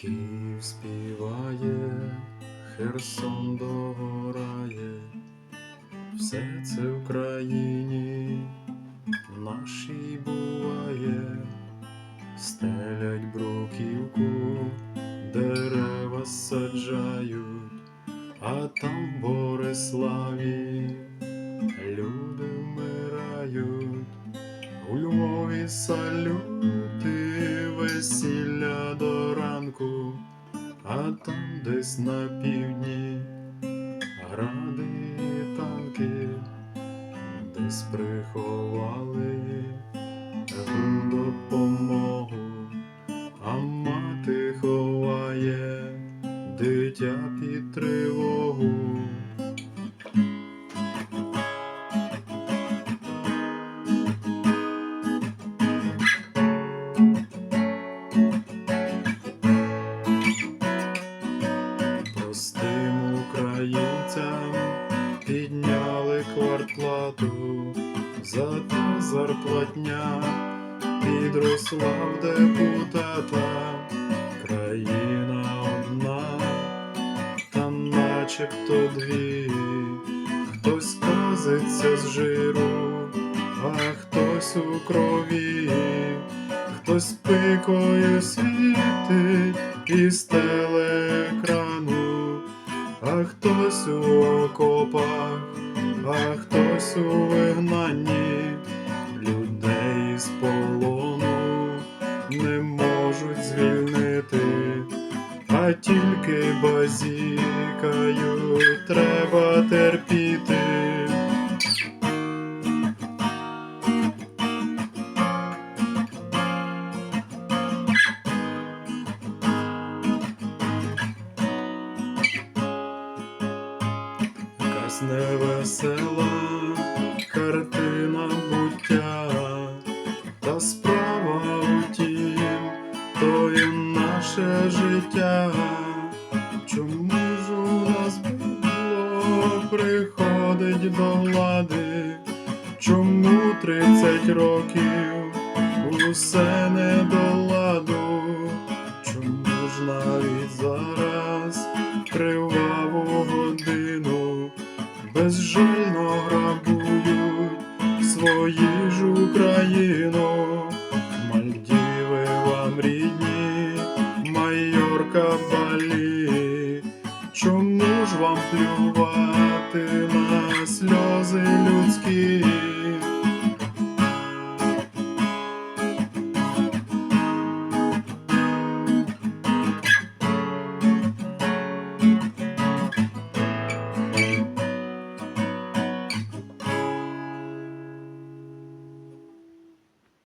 Київ співає, Херсон догорає, все це в країні нашій буває, стелять бруківку, дерева саджають, а там в Бориславі люди вмирають, у Львові салюти, весілля до ранку, а там десь на півдні гради танки, десь приховали ту допомогу, а мати ховає дитя під тривогу. Українцям підняли квартплату, зате зарплатня підросла в депутата. Країна одна, та начебто дві, хтось казиться з жиру, а хтось у крові, хтось пикою світить із телеекрану, хтось у окопах, а хтось у вигнанні, людей з полону не можуть звільнити, а тільки базікають, треба терпіти. Якась невесела картина буття, та справа у тім, то є наше життя. Чому ж у нас було приходить до влади? Чому тридцять років усе не до безжально грабують свою ж Україну, Мальдіви вам рідні, майорка балі, чому ж вам плювати?